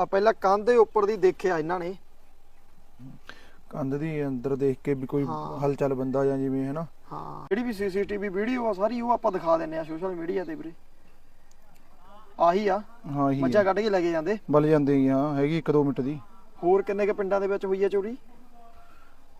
ਆ ਪਹਿਲਾਂ ਕੰਧ ਦੇ ਉੱਪਰ ਦੀ ਦੇਖਿਆ ਇਹਨਾਂ ਨੇ। ਕੰਧ ਦੀ ਅੰਦਰ ਦੇਖ ਕੇ ਵੀ ਕੋਈ ਹਾਂ। ਹਲਚਲ ਬੰਦਾ ਜਾਂ ਜਿਵੇਂ ਹੈ ਨਾ ਹਾਂ। ਜਿਹੜੀ ਵੀ ਸੀਸੀਟੀਵੀ ਵੀਡੀਓ ਆ ਸਾਰੀ ਉਹ ਆਪਾਂ ਦਿਖਾ ਦਿੰਨੇ ਆ ਸੋਸ਼ਲ ਮੀਡੀਆ ਤੇ ਵੀਰੇ। ਆਹੀ ਆ। ਹਾਂ ਹੀ ਮੱਝਾਂ ਕੱਢ ਕੇ ਲੈ ਕੇ ਜਾਂਦੇ। ਬਲ ਜਾਂਦੇ ਹੀ ਆ ਹੈਗੀ 1-2 ਮਿੰਟ ਦੀ। ਹੋਰ ਕਿੰਨੇ ਕ ਪਿੰਡਾਂ ਦੇ ਵਿੱਚ ਹੋਈ ਆ ਚੋਰੀ?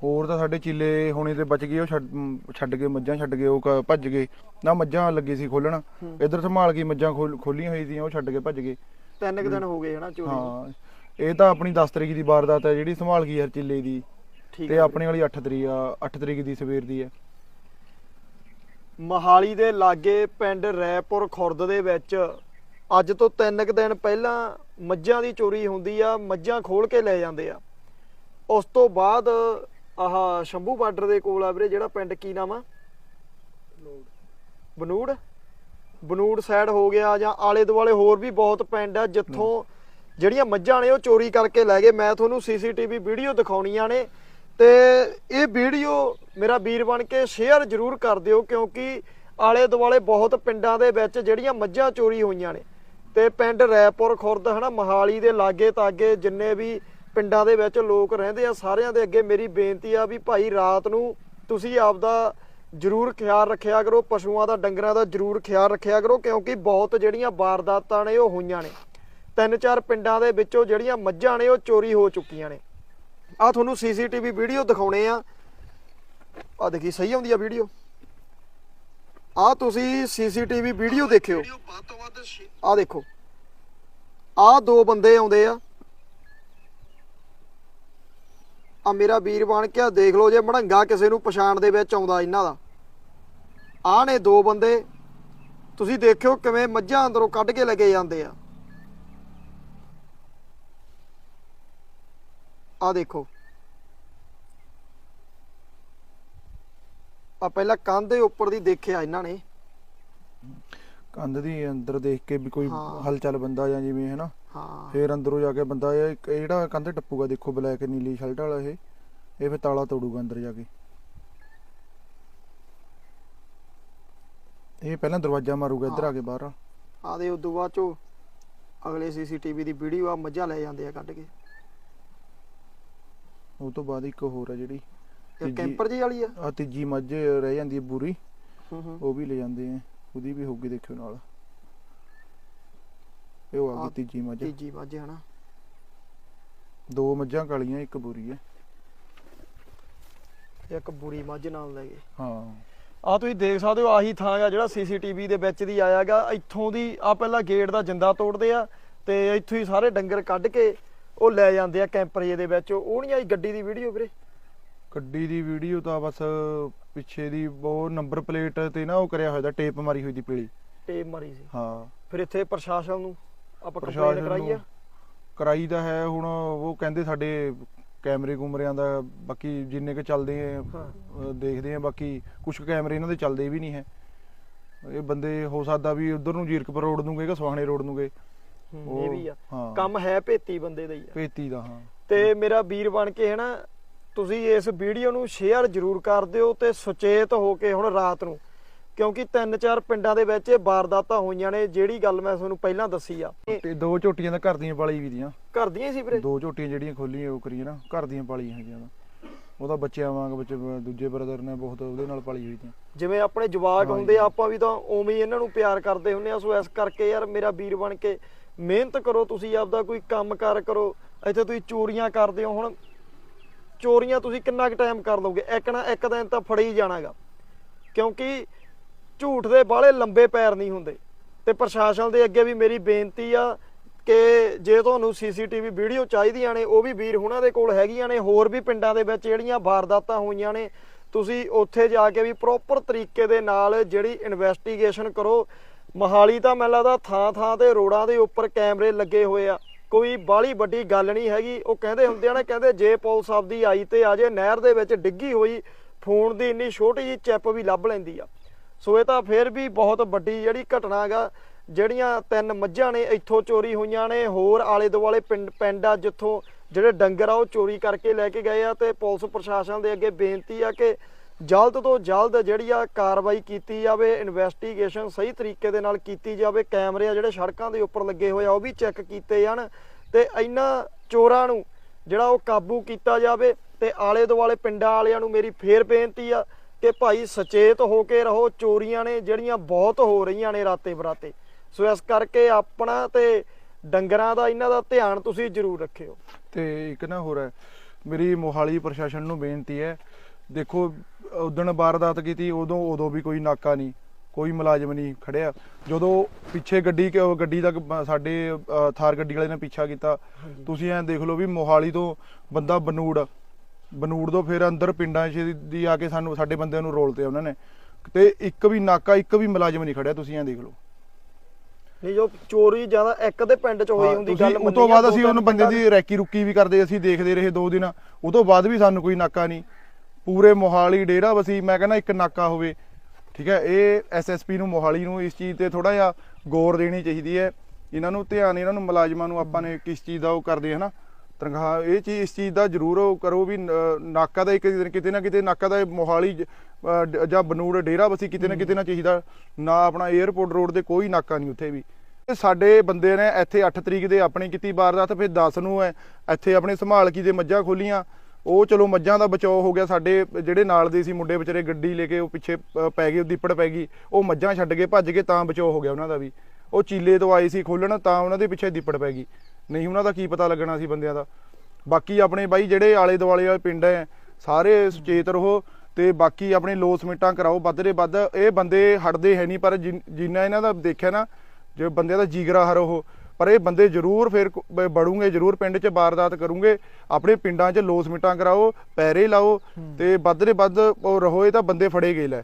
ਹੋਰ ਤਾਂ ਸਾਡੇ ਚੀਲੇ ਹੋਣੇ ਤੇ ਬਚ ਗਏ ਉਹ ਛੱਡ ਮ, ਛੱਡ ਕੇ ਮੱਝਾਂ ਛੱਡ ਗਏ ਉਹ ਕ- ਭੱਜ ਗਏ। ਨਾ ਮੱਝਾਂ ਲੱਗੀ ਸੀ ਖੋਲਣ। ਹੂੰ। ਇੱਧਰ ਸੰਭਾਲ ਕੇ ਮੱਝਾਂ ਖੋਲ- ਖੋਲੀਆਂ ਹੋਈ ਸੀ ਉਹ ਛੱਡ ਕੇ ਭੱਜ ਗਏ। ਤਿੰਨ ਕ ਦਿਨ ਹੋ ਗਏ ਹਨਾ ਚੋਰੀ ਨੂੰ। ਹਾਂ ਇਹ ਤਾਂ ਆਪਣੀ 10 ਤਰੀਕ ਦੀ ਵਾਰਦਾਤ ਹੈ ਜਿਹੜੀ ਸੰਭਾਲ ਗਈ ਹਰ ਚੀਲੇ ਦੀ। ਠੀਕ ਤੇ ਆਪਣੀ ਵਾਲੀ 8 ਤਰੀਕ ਆ 8 ਤਰੀਕ ਦੀ ਸਵੇਰ ਦੀ ਹੈ। ਮਹਾਲੀ ਦੇ ਲਾਗੇ ਪਿੰਡ ਰੈਪੁਰ ਖੁਰਦ ਦੇ ਵਿੱਚ ਅੱਜ ਤੋਂ ਤਿੰਨ ਕੁ ਦਿਨ ਪਹਿਲਾਂ ਮੱਝਾਂ ਦੀ ਚੋਰੀ ਹੁੰਦੀ ਆ ਮੱਝਾਂ ਖੋਲ ਕੇ ਲੈ ਜਾਂਦੇ ਆ। ਉਸ ਤੋਂ ਬਾਅਦ ਆਹ ਸ਼ੰਭੂ ਬਾਰਡਰ ਦੇ ਕੋਲ ਆ ਵੀਰੇ ਜਿਹੜਾ ਪਿੰਡ ਕੀ ਨਾਮ ਆ? ਬਨੂੜ? ਬਨੂੜ ਸਾਈਡ ਹੋ ਗਿਆ ਜਾਂ ਆਲੇ ਦੁਆਲੇ ਹੋਰ ਵੀ ਬਹੁਤ ਪਿੰਡ ਆ, ਜਿੱਥੋਂ ਜਿਹੜੀਆਂ ਮੱਝਾਂ ਨੇ ਉਹ ਚੋਰੀ ਕਰਕੇ ਲੈ ਗਏ। ਮੈਂ ਤੁਹਾਨੂੰ ਸੀਸੀਟੀਵੀ ਵੀਡੀਓ ਦਿਖਾਉਣੀਆਂ ਨੇ ਤੇ ਇਹ ਵੀਡੀਓ ਮੇਰਾ ਵੀਰ ਬਣ ਕੇ ਸ਼ੇਅਰ ਜ਼ਰੂਰ ਕਰ ਦਿਓ, ਕਿਉਂਕਿ ਆਲੇ ਦੁਆਲੇ ਬਹੁਤ ਪਿੰਡਾਂ ਦੇ ਵਿੱਚ ਜਿਹੜੀਆਂ ਮੱਝਾਂ ਚੋਰੀ ਹੋਈਆਂ ਨੇ। ਤੇ ਪਿੰਡ ਰੈਪੁਰ ਖੁਰਦ ਹਨਾ, ਮਹਾਲੀ ਦੇ ਲਾਗੇ ਤਾਗੇ ਜਿੰਨੇ ਵੀ ਪਿੰਡਾਂ ਦੇ ਵਿੱਚ ਲੋਕ ਰਹਿੰਦੇ ਆ, ਸਾਰਿਆਂ ਦੇ ਅੱਗੇ ਮੇਰੀ ਬੇਨਤੀ ਆ ਵੀ ਭਾਈ ਰਾਤ ਨੂੰ ਤੁਸੀਂ ਆਪਦਾ ਜ਼ਰੂਰ ਖਿਆਲ ਰੱਖਿਆ ਕਰੋ ਪਸ਼ੂਆਂ ਦਾ ਡੰਗਰਾਂ ਦਾ ਜ਼ਰੂਰ ਖਿਆਲ ਰੱਖਿਆ ਕਰੋ ਕਿਉਂਕਿ ਬਹੁਤ ਜਿਹੜੀਆਂ ਵਾਰਦਾਤਾਂ ਨੇ ਉਹ ਹੋਈਆਂ ਨੇ। ਤਿੰਨ ਚਾਰ ਪਿੰਡਾਂ ਦੇ ਵਿੱਚੋਂ ਜਿਹੜੀਆਂ ਮੱਝਾਂ ਨੇ ਉਹ ਚੋਰੀ ਹੋ ਚੁੱਕੀਆਂ ਨੇ। ਆ ਤੁਹਾਨੂੰ ਸੀਸੀਟੀਵੀ ਵੀਡੀਓ ਦਿਖਾਉਣੇ ਆ। ਆ ਦੇਖੀ ਸਹੀ ਆਉਂਦੀ ਆ ਵੀਡੀਓ? ਆ ਤੁਸੀਂ ਸੀਸੀਟੀਵੀ ਵੀਡੀਓ ਦੇਖਿਓ। ਆ ਦੇਖੋ। ਆ ਦੋ ਬੰਦੇ ਆਉਂਦੇ ਆ। ਆ ਮੇਰਾ ਵੀਰ ਬਣ ਕੇ ਦੇਖ ਲਓ ਜੇ ਮੜੰਗਾ ਕਿਸੇ ਨੂੰ ਪਛਾਣ ਦੇ ਵਿੱਚ ਆਉਂਦਾ ਇਹਨਾਂ ਦਾ। ਆ ਨੇ ਦੋ ਬੰਦੇ ਤੁਸੀਂ ਦੇਖਿਓ ਕਿਵੇਂ ਮੱਝਾਂ ਅੰਦਰੋਂ ਕੱਢ ਕੇ ਲੈ ਕੇ ਜਾਂਦੇ ਆ। ਆ ਦੇਖੋ। ਆ ਪਹਿਲਾਂ ਕੰਧ ਦੇ ਉੱਪਰ ਦੀ ਦੇਖਿਆ ਇਹਨਾਂ ਨੇ। ਕੰਧ ਦੀ ਅੰਦਰ ਦੇਖ ਕੇ ਵੀ ਕੋਈ ਹਾਂ। ਹਲਚਲ ਬੰਦਾ ਜਾਂ ਜਿਵੇਂ ਹੈ ਨਾ ਹਾਂ। ਫੇਰ ਅੰਦਰੋਂ ਜਾ ਕੇ ਬੰਦਾ ਇਹ ਇਹ ਜਿਹੜਾ ਕੰਧ ਟੱਪੂਗਾ ਦੇਖੋ ਬਲੈਕ ਨੀਲੀ ਸ਼ਰਟ ਵਾਲਾ ਇਹ ਇਹ ਫੇ ਤਾਲਾ ਤੋੜੂਗਾ ਅੰਦਰ ਜਾ ਕੇ। ਇਹ ਪਹਿਲਾਂ ਦਰਵਾਜ਼ਾ ਮਾਰੂਗਾ ਇੱਧਰ ਆ ਕੇ ਬਾਹਰ। ਆ ਦੇ ਉਦੋਂ ਬਾਅਦ ਚੋਂ ਅਗਲੇ ਸੀਸੀਟੀਵੀ ਦੀ ਵੀਡੀਓ ਆ ਮੱਝਾਂ ਲੈ ਜਾਂਦੇ ਆ ਕੱਢ ਕੇ। ਉਹ ਤੋਂ ਬਾਅਦ ਇੱਕ ਹੋਰ ਹੈ ਜਿਹੜੀ ਇਹ ਕੈਂਪਰ ਜੀ ਵਾਲੀ ਆ? ਆ ਤੀਜੀ ਮੱਝ ਰਹਿ ਜਾਂਦੀ ਹੈ ਬੂਰੀ ਉਹ ਵੀ ਲੈ ਜਾਂਦੇ ਆ। ਉਹਦੀ ਵੀ ਹੋਊਗੀ ਦੇਖਿਓ ਨਾਲ। ਇਹ ਉਹ ਆ ਗਈ ਤੀਜੀ ਮੱਝ ਤੀਜੀ ਮੱਝ ਹਨਾ ਦੋ ਮੱਝਾਂ ਕਾਲੀਆਂ ਇੱਕ ਬੂਰੀ ਹੈ ਇੱਕ ਬੁਰੀ ਮੱਝ ਨਾਲ ਲੈ ਗਏ ਹਾਂ। ਆ ਤੁਸੀਂ ਦੇਖ ਸਕਦੇ ਹੋ ਆਹੀ ਥਾਂ ਆ ਜਿਹੜਾ ਸੀਸੀਟੀਵੀ ਦੇ ਵਿੱਚ ਦੀ ਆਇਆਗਾ ਇੱਥੋਂ ਦੀ ਆ ਪਹਿਲਾਂ ਗੇਟ ਦਾ ਜਿੰਦਾ ਤੋੜਦੇ ਆ ਤੇ ਇੱਥੋਂ ਹੀ ਸਾਰੇ ਡੰਗਰ ਕੱਢ ਕੇ ਉਹ ਲੈ ਜਾਂਦੇ ਆ ਕੈਂਪਰ ਦੇ ਵਿੱਚ। ਉਹ ਨਹੀਂ ਆਈ ਗੱਡੀ ਦੀ ਵੀਡੀਓ ਵੀਰੇ? ਗੱਡੀ ਦੀ ਵੀਡੀਓ ਤਾਂ ਬਸ ਪਿੱਛੇ ਦੀ ਉਹ ਨੰਬਰ ਪਲੇਟ ਤੇ ਨਾ ਉਹ ਕਰਿਆ ਹੋਇਆ ਦਾ ਟੇਪ ਮਾਰੀ ਹੋਈ ਦੀ ਪੀਲੀ। ਟੇਪ ਮਾਰੀ ਸੀ। ਹਾਂ। ਫਿਰ ਇੱਥੇ ਪ੍ਰਸ਼ਾਸਨ ਨੂੰ ਆਪਾਂ ਕੰਪਲੇਂਟ ਕਰਾਈ ਆ? ਕਰਾਈ ਦਾ ਹੈ ਹੁਣ ਉਹ ਕਹਿੰਦੇ ਸਾਡੇ ਕੈਮਰੇ ਕੁਮਰਿਆਂ ਦਾ ਬਾਕੀ ਜਿੰਨੇ ਕ ਚੱਲਦੇ ਆ ਦੇਖਦੇ ਆ ਬਾਕੀ ਕੁਝ ਕੈਮਰੇ ਇਹਨਾਂ ਦੇ ਚੱਲਦੇ ਵੀ ਨਹੀਂ ਹੈ। ਇਹ ਬੰਦੇ ਹੋ ਸਕਦਾ ਵੀ ਉਧਰ ਨੂੰ ਜੀਰਕਪੁਰ ਰੋਡ ਨੂੰ ਗਏ ਕਿ ਸੁਹਾਣੇ ਰੋਡ ਨੂੰ ਗਏ। ਹੂੰ, ਇਹ ਉਹ- ਵੀ ਆ। ਹਾਂ। ਕੰਮ ਹੈ ਭੇਤੀ ਬੰਦੇ ਦਾ ਹੀ ਆ। ਭੇਤੀ ਦਾ ਹਾਂ। ਤੇ ਮੇਰਾ ਵੀਰ ਬਣ ਕੇ ਹੈ ਨਾ ਤੁਸੀਂ ਇਸ ਵੀਡੀਓ ਨੂੰ ਸ਼ੇਅਰ ਜ਼ਰੂਰ ਕਰ ਦਿਓ ਤੇ ਸੁਚੇਤ ਹੋ ਕੇ ਹੁਣ ਰਾਤ ਨੂੰ ਕਿਉਂਕਿ ਤਿੰਨ ਚਾਰ ਪਿੰਡਾਂ ਦੇ ਵਿੱਚ ਇਹ ਵਾਰਦਾਤਾਂ ਹੋਈਆਂ ਨੇ ਜਿਹੜੀ ਗੱਲ ਮੈਂ ਤੁਹਾਨੂੰ ਪਹਿਲਾਂ ਦੱਸੀ ਆ। ਤੇ ਦੋ ਝੋਟੀਆਂ ਤਾਂ ਘਰ ਦੀਆਂ ਪਾਲੀ ਵੀ ਦੀਆਂ। ਘਰ ਦੀਆਂ ਹੀ ਸੀ ਵੀਰੇ? ਦੋ ਝੋਟੀਆਂ ਜਿਹੜੀਆਂ ਖੋਲੀਆਂ ਉਹ ਕਰੀਏ ਨਾ ਘਰ ਦੀਆਂ ਪਾਲੀਆਂ ਹੈਗੀਆਂ। ਉਹਦਾ ਬੱਚਿਆਂ ਵਾਂਗ ਬੱਚੇ ਦੂਜੇ ਬ੍ਰਦਰ ਨੇ ਬਹੁਤ ਉਹਦੇ ਨਾਲ ਪਾਲੀ ਹੋਈ ਦੀਆਂ। ਜਿਵੇਂ ਆਪਣੇ ਜਵਾਕ। ਹੁੰਦੇ ਆ ਆਪਾਂ ਵੀ ਤਾਂ ਉਵੇਂ ਹੀ ਇਹਨਾਂ ਨੂੰ ਪਿਆਰ ਕਰਦੇ ਹੁੰਨੇ ਆ ਸੋ ਇਸ ਕਰਕੇ ਯਾਰ ਮੇਰਾ ਵੀਰ ਬਣ ਕੇ ਮਿਹਨਤ ਕਰੋ ਤੁਸੀਂ ਆਪਦਾ ਕੋਈ ਕੰਮਕਾਰ ਕਰੋ ਇੱਥੇ ਤੁਸੀਂ ਚੋਰੀਆਂ ਕਰਦੇ ਹੋ ਹੁਣ ਚੋਰੀਆਂ ਤੁਸੀਂ ਕਿੰਨਾ ਕੁ ਟਾਈਮ ਕਰ ਲਓਗੇ? ਇੱਕ ਨਾ ਇੱਕ ਦਿਨ ਤਾਂ ਫੜੀ ਜਾਣਾਗਾ। ਕਿਉਂਕਿ ਝੂਠ ਦੇ ਬਾਹਲੇ ਲੰਬੇ ਪੈਰ ਨਹੀਂ ਹੁੰਦੇ। ਤੇ ਪ੍ਰਸ਼ਾਸਨ ਦੇ ਅੱਗੇ ਵੀ ਮੇਰੀ ਬੇਨਤੀ ਆ ਕਿ ਜੇ ਤੁਹਾਨੂੰ ਸੀਸੀਟੀਵੀ ਵੀਡੀਓ ਚਾਹੀਦੀਆਂ ਨੇ, ਉਹ ਵੀ ਵੀਰ ਹੁਣਾਂ ਦੇ ਕੋਲ ਹੈਗੀਆਂ ਨੇ, ਹੋਰ ਵੀ ਪਿੰਡਾਂ ਦੇ ਵਿੱਚ ਜਿਹੜੀਆਂ ਵਾਰਦਾਤਾਂ ਹੋਈਆਂ ਨੇ, ਤੁਸੀਂ ਉੱਥੇ ਜਾ ਕੇ ਵੀ ਪ੍ਰੋਪਰ ਤਰੀਕੇ ਦੇ ਨਾਲ ਜਿਹੜੀ ਇਨਵੈਸਟੀਗੇਸ਼ਨ ਕਰੋ। ਮਹਾਲੀ ਤਾਂ ਮੈਨੂੰ ਲੱਗਦਾ ਥਾਂ ਥਾਂ ਤੇ ਰੋਡਾਂ ਦੇ ਉੱਪਰ ਕੈਮਰੇ ਲੱਗੇ ਹੋਏ ਆ। ਕੋਈ ਬਾਹਲੀ ਵੱਡੀ ਗੱਲ ਨਹੀਂ ਹੈਗੀ। ਉਹ ਕਹਿੰਦੇ ਹੁੰਦੇ ਆ ਨਾ, ਕਹਿੰਦੇ ਜੇ ਪੁਲਿਸ ਆਪਦੀ ਆਈ ਤੇ ਆ ਜੇ ਨਹਿਰ ਦੇ ਵਿੱਚ ਡਿੱਗੀ ਹੋਈ, ਫੋਨ ਦੀ ਇੰਨੀ ਛੋਟੀ ਜਿਹੀ ਚਿੱਪ ਵੀ ਲੱਭ ਲੈਂਦੀ ਆ। ਸੋ ਇਹ ਤਾਂ ਫਿਰ ਵੀ ਬਹੁਤ ਵੱਡੀ ਜਿਹੜੀ ਘਟਨਾ ਹੈਗਾ, ਜਿਹੜੀਆਂ ਤਿੰਨ ਮੱਝਾਂ ਨੇ ਇੱਥੋਂ ਚੋਰੀ ਹੋਈਆਂ ਨੇ, ਹੋਰ ਆਲੇ ਦੁਆਲੇ ਪਿੰਡ ਪਿੰਡ ਆ ਜਿੱਥੋਂ ਜਿਹੜੇ ਡੰਗਰ ਆ ਉਹ ਚੋਰੀ ਕਰਕੇ ਲੈ ਕੇ ਗਏ ਆ ਤੇ ਪੁਲਿਸ ਪ੍ਰਸ਼ਾਸਨ ਦੇ ਅੱਗੇ ਬੇਨਤੀ ਆ ਕਿ ਜਲਦ ਤੋਂ ਜਲਦ ਜਿਹੜੀ ਆ ਕਾਰਵਾਈ ਕੀਤੀ ਜਾਵੇ ਇਨਵੈਸਟੀਗੇਸ਼ਨ ਸਹੀ ਤਰੀਕੇ ਦੇ ਨਾਲ ਕੀਤੀ ਜਾਵੇ, ਕੈਮਰੇ ਆ ਜਿਹੜੇ ਸੜਕਾਂ ਦੇ ਉੱਪਰ ਲੱਗੇ ਹੋਏ ਆ ਉਹ ਵੀ ਚੈੱਕ ਕੀਤੇ ਜਾਣ ਤੇ ਇਹਨਾਂ ਚੋਰਾਂ ਨੂੰ ਜਿਹੜਾ ਉਹ ਕਾਬੂ ਕੀਤਾ ਜਾਵੇ ਤੇ ਆਲੇ ਦੁਆਲੇ ਪਿੰਡਾਂ ਵਾਲਿਆਂ ਨੂੰ ਮੇਰੀ ਫੇਰ ਬੇਨਤੀ ਆ ਕਿ ਭਾਈ ਸੁਚੇਤ ਹੋ ਕੇ ਰਹੋ ਚੋਰੀਆਂ ਨੇ ਜਿਹੜੀਆਂ ਬਹੁਤ ਹੋ ਰਹੀਆਂ ਨੇ ਰਾਤੇ ਬਰਾਤੇ। ਸੋ ਇਸ ਕਰਕੇ ਆਪਣਾ ਤੇ ਡੰਗਰਾਂ ਦਾ ਇਹਨਾਂ ਦਾ ਧਿਆਨ ਤੁਸੀਂ ਜ਼ਰੂਰ ਰੱਖਿਓ। ਤੇ ਇੱਕ ਨਾ ਹੋਰ ਹੈ ਮੇਰੀ ਮੋਹਾਲੀ ਪ੍ਰਸ਼ਾਸਨ ਨੂੰ ਬੇਨਤੀ ਹੈ ਦੇਖੋ ਉਦਣ ਵਾਰਦਾਤ ਕੀਤੀ ਉਦੋਂ ਉਦੋਂ ਵੀ ਕੋਈ ਨਾਕਾ ਨਹੀਂ ਕੋਈ ਮੁਲਾਜ਼ਮ ਨਹੀਂ ਖੜਿਆ। ਜਦੋਂ ਪਿੱਛੇ ਗੱਡੀ ਗੱਡੀ ਦਾ ਬ- ਸਾਡੇ ਥਾਰ ਗੱਡੀ ਵਾਲੇ ਨੇ ਪਿੱਛਾ ਕੀਤਾ ਤੁਸੀਂ ਐਂ ਦੇਖ ਲਓ ਵੀ ਮੋਹਾਲੀ ਤੋਂ ਬੰਦਾ ਬਨੂੜ ਬਨੂੜ ਤੋਂ ਫਿਰ ਅੰਦਰ ਪਿੰਡਾਂ 'ਚ ਦੀ ਆ ਕੇ ਸਾਨੂੰ ਸਾਡੇ ਬੰਦਿਆਂ ਨੂੰ ਰੋਲ ਤੇ ਉਹਨਾਂ ਨੇ। ਤੇ ਇੱਕ ਵੀ ਨਾਕਾ ਇੱਕ ਵੀ ਮੁਲਾਜ਼ਮ ਨਹੀਂ ਖੜਿਆ ਤੁਸੀਂ ਐਂ ਦੇਖ ਲਓ। ਨਹੀਂ ਜੋ ਚੋਰੀ ਜ਼ਿਆਦਾ ਇੱਕ ਦੇ ਪਿੰਡ 'ਚ ਹੋਈ ਹੁੰਦੀ ਗੱਲ ਉਹ ਮੰਨੀ ਤੋਂ ਬਾਅਦ ਅਸੀਂ ਉਹਨੂੰ ਬੰਦੇ ਦੀ ਰੈਕੀ ਰੁੱਕੀ ਵੀ ਕਰਦੇ ਅਸੀਂ ਦੇਖਦੇ ਰਹੇ ਦੋ ਦਿਨ। ਉਹ ਤੋਂ ਬਾਅਦ ਵੀ ਸਾਨੂੰ ਕੋਈ ਨਾਕਾ ਨਹੀਂ। ਪੂਰੇ ਮੋਹਾਲੀ ਡੇਰਾ ਵਸੀ ਮੈਂ ਕਹਿੰਦਾ ਇੱਕ ਨਾਕਾ ਹੋਵੇ। ਠੀਕ ਹੈ ਇਹ ਐਸਐਸਪੀ ਨੂੰ ਮੋਹਾਲੀ ਨੂੰ ਇਸ ਚੀਜ਼ ਤੇ ਥੋੜਾ ਜਿਹਾ ਗੌਰ ਦੇਣੀ ਚਾਹੀਦੀ ਹੈ। ਇਹਨਾਂ ਨੂੰ ਧਿਆਨ ਇਹਨਾਂ ਨੂੰ ਮੁਲਾਜ਼ਮਾਂ ਨੂੰ ਆਪਾਂ ਨੇ ਕਿਸ ਚੀਜ਼ ਦਾ ਉਹ ਕਰਦੇ ਹਨਾ ਤਨਖਾਹ ਇਹ ਚੀਜ਼ ਇਸ ਚੀਜ਼ ਦਾ ਜ਼ਰੂਰ ਕਰੋ ਵੀ ਨਾਕਾ ਦਾ ਇੱਕ ਦਿਨ ਕਿਤੇ ਨਾ ਕਿਤੇ ਨਾਕਾ ਦਾ ਮੋਹਾਲੀ ਜ- ਬਨੂੜ ਡੇਰਾ ਵਸੀ ਕਿਤੇ ਨਾ ਕਿਤੇ ਨਾ ਚਾਹੀਦਾ। ਨਾ ਆਪਣਾ 에ਅਰਪੋਰਟ ਰੋਡ ਤੇ ਕੋਈ ਨਾਕਾ ਨਹੀਂ ਉੱਥੇ ਵੀ। ਸਾਡੇ ਬੰਦੇ ਨੇ ਇੱਥੇ 8 ਤਰੀਕ ਦੇ ਆਪਣੀ ਕੀਤੀ ਵਾਰਦਾਤ ਫਿਰ 10 ਨੂੰ ਹੈ ਇੱਥੇ ਆਪਣੇ ਸੰਭਾਲਕੀ ਦੇ ਮੱਝਾਂ ਖੋਲੀਆਂ। ਉਹ ਚਲੋ ਮੱਝਾਂ ਦਾ ਬਚਾਓ ਹੋ ਗਿਆ ਸਾਡੇ ਜਿਹੜੇ ਨਾਲ ਦੇ ਸੀ ਮੁੰਡੇ ਵਿਚਾਰੇ ਗੱਡੀ ਲੈ ਕੇ ਉਹ ਪਿੱਛੇ ਪੈ ਗਏ ਦੀਪੜ ਪੈ ਗਈ। ਉਹ ਮੱਝਾਂ ਛੱਡ ਕੇ ਭੱਜ ਗਏ ਤਾਂ ਬਚਾਓ ਹੋ ਗਿਆ ਉਹਨਾਂ ਦਾ ਵੀ। ਉਹ ਚੀਲੇ ਤੋਂ ਆਏ ਸੀ ਖੋਲਣ ਤਾਂ ਉਹਨਾਂ ਦੇ ਪਿੱਛੇ ਦੀਪੜ ਪੈ ਗਈ। ਨਹੀਂ ਉਹਨਾਂ ਦਾ ਕੀ ਪਤਾ ਲੱਗਣਾ ਸੀ ਬੰਦਿਆਂ ਦਾ। ਬਾਕੀ ਆਪਣੇ ਬਾਈ ਜਿਹੜੇ ਆਲੇ ਦੁਆਲੇ ਵਾਲੇ ਪਿੰਡ ਹੈ ਸਾਰੇ ਸੁਚੇਤ ਰਹੋ ਤੇ ਬਾਕੀ ਆਪਣੇ ਲੋਸਮਿੰਟਾਂ ਕਰਾਓ। ਵੱਧ ਦੇ ਵੱਧ ਇਹ ਬੰਦੇ ਹਟਦੇ ਹੈ ਨਹੀਂ ਪਰ ਜਿਨ- ਇਹਨਾਂ ਦਾ ਦੇਖਿਆ ਨਾ ਜੇ ਬੰਦਿਆਂ ਦਾ ਜੀਗਰਾ ਹਰ ਉਹ ਪਰ ਇਹ ਬੰਦੇ ਜ਼ਰੂਰ ਫਿਰ ਬੜੂਗੇ ਜ਼ਰੂਰ ਪਿੰਡ 'ਚ ਵਾਰਦਾਤ ਕਰੂਗੇ। ਆਪਣੇ ਪਿੰਡਾਂ 'ਚ ਲੋਸਮਿੰਟਾਂ ਕਰਾਓ ਪੈਰੇ ਲਾਓ ਤੇ ਵੱਧ ਦੇ ਵੱਧ ਉਹ ਰਹੋ ਇਹ ਤਾਂ ਬੰਦੇ ਫੜੇ ਗਏ ਲੈ।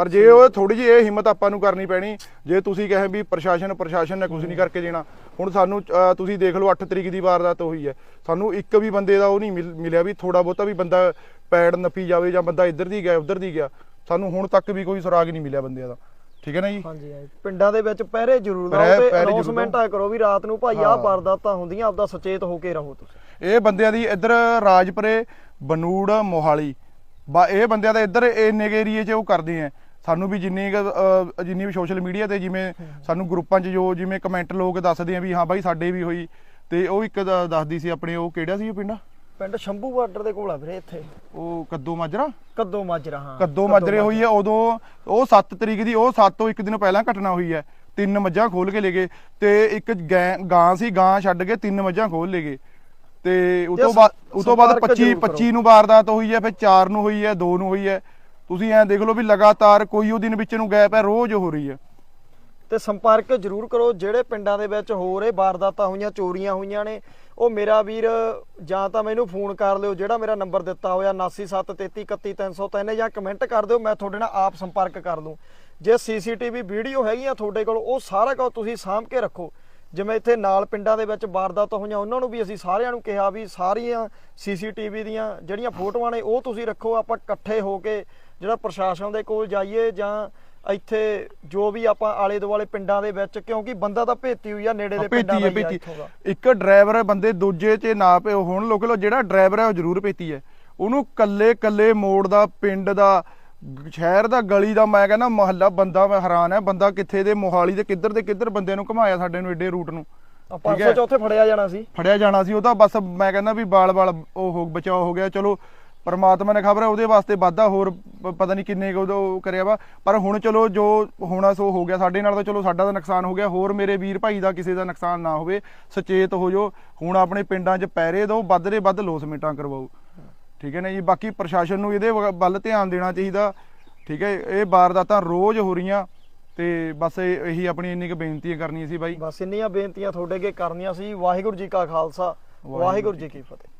ਪਰ ਜੇ ਉਹ ਥੋੜੀ ਜਿਹੀ ਇਹ ਹਿੰਮਤ ਆਪਾਂ ਨੂੰ ਕਰਨੀ ਪੈਣੀ ਜੇ ਤੁਸੀਂ ਕਹੇ ਵੀ ਪ੍ਰਸ਼ਾਸਨ ਪ੍ਰਸ਼ਾਸਨ ਨੇ ਕੁਝ ਨਹੀਂ ਕਰਕੇ ਦੇਣਾ ਹੁਣ ਸਾਨੂੰ ਤੁਸੀਂ ਦੇਖ ਲਓ 8 ਤਰੀਕ ਦੀ ਵਾਰਦਾਤ ਹੋਈ ਹੈ। ਸਾਨੂੰ ਇੱਕ ਵੀ ਬੰਦੇ ਦਾ ਉਹ ਨਹੀਂ ਮਿਲ- ਮਿਲਿਆ ਵੀ ਥੋੜਾ ਬਹੁਤਾ ਵੀ ਬੰਦਾ ਪੈੜ ਨੱਪੀ ਜਾਵੇ ਜਾਂ ਬੰਦਾ ਇੱਧਰ ਦੀ ਗਿਆ ਉੱਧਰ ਦੀ ਗਿਆ। ਸਾਨੂੰ ਹੁਣ ਤੱਕ ਵੀ ਕੋਈ ਸੁਰਾਗ ਨਹੀਂ ਮਿਲਿਆ ਬੰਦਿਆਂ ਦਾ। ਠੀਕ ਹੈ ਨਾ ਜੀ? ਹਾਂਜੀ ਪਿੰਡਾਂ ਦੇ ਵਿੱਚ ਪਹਿਰੇ ਜ਼ਰੂਰ ਲਾਓ ਤੇ ਅਨਾਉਂਸਮੈਂਟਾਂ ਕਰੋ ਵੀ ਰਾਤ ਨੂੰ ਭਾਈ ਆਹ। ਵਾਰਦਾਤਾਂ ਹੁੰਦੀਆਂ ਆਪਦਾ ਸੁਚੇਤ ਹੋ ਕੇ ਰਹੋ ਤੁਸੀਂ। ਇਹ ਬੰਦਿਆਂ ਦੀ ਇੱਧਰ ਰਾਜਪੁਰੇ ਬਨੂੜ ਮੋਹਾਲੀ ਬਾ ਇਹ ਬੰਦਿਆਂ ਦਾ ਇੱਧਰ ਇੰਨੇ ਏਰੀਏ 'ਚ ਉਹ ਕਰਦੇ ਆ। ਸਾਨੂੰ ਵੀ ਜਿੰਨੀ ਜਿੰਨੀ ਵੀ ਸੋਸ਼ਲ ਮੀਡੀਆ ਤੇ ਜਿਵੇਂ ਸਾਨੂੰ ਗਰੁੱਪਾਂ 'ਚ ਜੋ ਜਿਵੇਂ ਕਮੈਂਟ ਲੋਕ ਦੱਸਦੇ ਆ ਵੀ ਹਾਂ ਬਾਈ ਸਾਡੇ ਵੀ ਹੋਈ ਤੇ ਉਹ ਇੱਕ ਦੱਸਦੀ ਸੀ ਆਪਣੇ ਉਹ ਕਿਹੜਾ ਸੀ ਉਹ ਪਿੰਡ? ਪਿੰਡ ਸ਼ੰਭੂ ਬਾਰਡਰ ਦੇ ਕੋਲ ਆ ਵੀਰੇ ਇੱਥੇ। ਉਹ ਕੱਦੋ ਮਾਜਰਾ? ਕੱਦੋ ਮਾਜਰਾ ਹਾਂ। ਕੱਦੋ ਮਾਜਰੇ ਹੋਈ ਹੈ ਉਦੋਂ ਉਹ 7 ਤਰੀਕ ਦੀ ਉਹ 7 ਤੋਂ ਇੱਕ ਦਿਨ ਪਹਿਲਾਂ ਘਟਨਾ ਹੋਈ ਹੈ ਤਿੰਨ ਮੱਝਾਂ ਖੋਲ ਕੇ ਲੈ ਗਏ ਤੇ ਇੱਕ ਗੈਂ- ਸੀ ਗਾਂ ਛੱਡ ਕੇ ਤਿੰਨ ਮੱਝਾਂ ਖੋਲ ਲੈ ਗਏ। ਤੇ ਯਸ, ਬਾਅਦ ਉਹ ਤੋਂ ਬਾਅਦ ਸੰਪਰਕ 25 ਜ਼ਰੂਰ ਕਰੋ। 25 ਨੂੰ ਵਾਰਦਾਤ ਹੋਈ ਹੈ ਫਿਰ 4 ਨੂੰ ਹੋਈ ਹੈ 2 ਨੂੰ ਹੋਈ ਹੈ ਤੁਸੀਂ ਐਂ ਦੇਖ ਲਓ ਵੀ ਲਗਾਤਾਰ ਕੋਈ ਉਹ ਦਿਨ ਵਿੱਚ ਨੂੰ ਗੈਪ ਹੈ, ਰੋਜ਼ ਹੋ ਰਹੀ ਹੈ। ਤੇ ਸੰਪਰਕ ਜ਼ਰੂਰ ਕਰੋ, ਜਿਹੜੇ ਪਿੰਡਾਂ ਦੇ ਵਿੱਚ ਹੋਰ ਇਹ ਵਾਰਦਾਤਾਂ ਹੋਈਆਂ, ਚੋਰੀਆਂ ਹੋਈਆਂ ਨੇ, ਉਹ ਮੇਰਾ ਵੀਰ, ਜਾਂ ਤਾਂ ਮੈਨੂੰ ਫੋਨ ਕਰ ਲਿਓ, ਜਿਹੜਾ ਮੇਰਾ ਨੰਬਰ ਦਿੱਤਾ ਹੋਇਆ 9773311303 ਜਾਂ ਕਮੈਂਟ ਕਰ ਦਿਓ, ਮੈਂ ਤੁਹਾਡੇ ਨਾਲ ਆਪ ਸੰਪਰਕ ਕਰ ਲੂੰ। ਜੇ ਸੀਸੀਟੀਵੀ ਵੀਡੀਓ ਹੈਗੀਆਂ ਤੁਹਾਡੇ ਕੋਲ, ਉਹ ਸਾਰਾ ਕੁਝ ਤੁਸੀਂ ਸਾਂਭ ਕੇ ਰੱਖੋ। ਜਿਵੇਂ ਇੱਥੇ ਨਾਲ ਪਿੰਡਾਂ ਦੇ ਵਿੱਚ ਵਾਰਦਾਤਾਂ ਹੋਈਆਂ ਉਹਨਾਂ ਨੂੰ ਵੀ ਅਸੀਂ ਸਾਰਿਆਂ ਨੂੰ ਕਿਹਾ ਵੀ ਸਾਰੀਆਂ ਸੀਸੀਟੀਵੀ ਦੀਆਂ ਜਿਹੜੀਆਂ ਫੋਟੋਆਂ ਨੇ ਉਹ ਤੁਸੀਂ ਰੱਖੋ ਆਪਾਂ ਇਕੱਠੇ ਹੋ ਕੇ ਜਿਹੜਾ ਪ੍ਰਸ਼ਾਸਨ ਦੇ ਕੋਲ ਜਾਈਏ ਜਾਂ ਇੱਥੇ ਜੋ ਵੀ ਆਪਾਂ ਆਲੇ ਦੁਆਲੇ ਪਿੰਡਾਂ ਦੇ ਵਿੱਚ ਕਿਉਂਕਿ ਬੰਦਾ ਤਾਂ ਭੇਤੀ ਹੋਈ ਆ ਨੇੜੇ ਦੇ ਪਿੰਡਾਂ ਦਾ ਹੈ ਇੱਕ ਡਰਾਈਵਰ ਬੰਦੇ ਦੂਜੇ 'ਚ ਨਾ ਪਏ ਹੋਣ ਲੋਕ ਲੋ ਜਿਹੜਾ ਡਰਾਈਵਰ ਹੈ ਉਹ ਜ਼ਰੂਰ ਭੇਤੀ ਹੈ। ਉਹਨੂੰ ਕੱਲੇ ਕੱਲੇ ਮੋੜ ਦਾ ਪਿੰਡ ਦਾ ਸ਼ਹਿਰ ਦਾ ਗਲੀ ਦਾ ਮੈਂ ਕਹਿੰਦਾ ਮਹੱਲਾ ਬੰਦਾ ਮੈਂ ਹੈਰਾਨ ਹੈ ਬੰਦਾ ਕਿੱਥੇ ਦੇ ਮੋਹਾਲੀ ਦੇ ਕਿੱਧਰ ਦੇ ਕਿੱਧਰ ਬੰਦੇ ਨੂੰ ਘੁਮਾਇਆ ਸਾਡੇ ਨੂੰ ਏਡੇ ਰੂਟ ਨੂੰ। ਠੀਕ ਹੈ। ਪਰਸੋਂ ਚੌਥੇ ਫੜਿਆ ਜਾਣਾ ਸੀ। ਫੜਿਆ ਜਾਣਾ ਸੀ ਉਹ ਤਾਂ ਬਸ ਮੈਂ ਕਹਿੰਦਾ ਵੀ ਬਾਲ ਬਾਲ ਉਹ ਹੋ- ਬਚਾਓ ਹੋ ਗਿਆ ਚਲੋ ਪਰਮਾਤਮਾ ਨੇ ਖਬਰ ਹੈ ਉਹਦੇ ਵਾਸਤੇ ਵਾਧਾ ਹੋਰ ਪਤਾ ਨਹੀਂ ਕਿੰਨੇ ਉਹ ਕਰਿਆ ਵਾ ਪਰ ਹੁਣ ਚਲੋ ਜੋ ਹੋਣਾ ਸੋ ਹੋ ਗਿਆ ਸਾਡੇ ਨਾਲ ਤਾਂ ਚਲੋ ਸਾਡਾ ਤਾਂ ਨੁਕਸਾਨ ਹੋ ਗਿਆ ਹੋਰ ਮੇਰੇ ਵੀਰ ਭਾਈ ਦਾ ਕਿਸੇ ਦਾ ਨੁਕਸਾਨ ਨਾ ਹੋਵੇ ਸੁਚੇਤ ਹੋ ਜੋ ਹੁਣ ਆਪਣੇ ਪਿੰਡਾਂ 'ਚ ਪੈਰੇ ਦਿਓ ਵੱਧ ਦੇ ਵੱਧ ਲੋਸਮਿੰਟਾਂ ਕਰਵਾਓ। ਠੀਕ ਹੈ ਨਾ ਜੀ? ਬਾਕੀ ਪ੍ਰਸ਼ਾਸਨ ਨੂੰ ਇਹਦੇ ਵੱਲ ਧਿਆਨ ਦੇਣਾ ਚਾਹੀਦਾ। ਠੀਕ ਹੈ? ਇਹ ਵਾਰਦਾਤਾਂ ਰੋਜ਼ ਹੋ ਰਹੀਆਂ ਤੇ ਬਸ ਇਹ- ਆਪਣੀ ਇੰਨੀ ਕੁ ਬੇਨਤੀ ਕਰਨੀ ਸੀ ਬਾਈ। ਬਸ ਇੰਨੀਆਂ ਬੇਨਤੀਆਂ ਤੁਹਾਡੇ ਅੱਗੇ ਕਰਨੀਆਂ ਸੀ। ਵਾਹਿਗੁਰੂ ਜੀ ਕਾ ਖਾਲਸਾ। ਵਾਹਿਗੁਰੂ ਜੀ ਕੀ ਫਤਿਹ।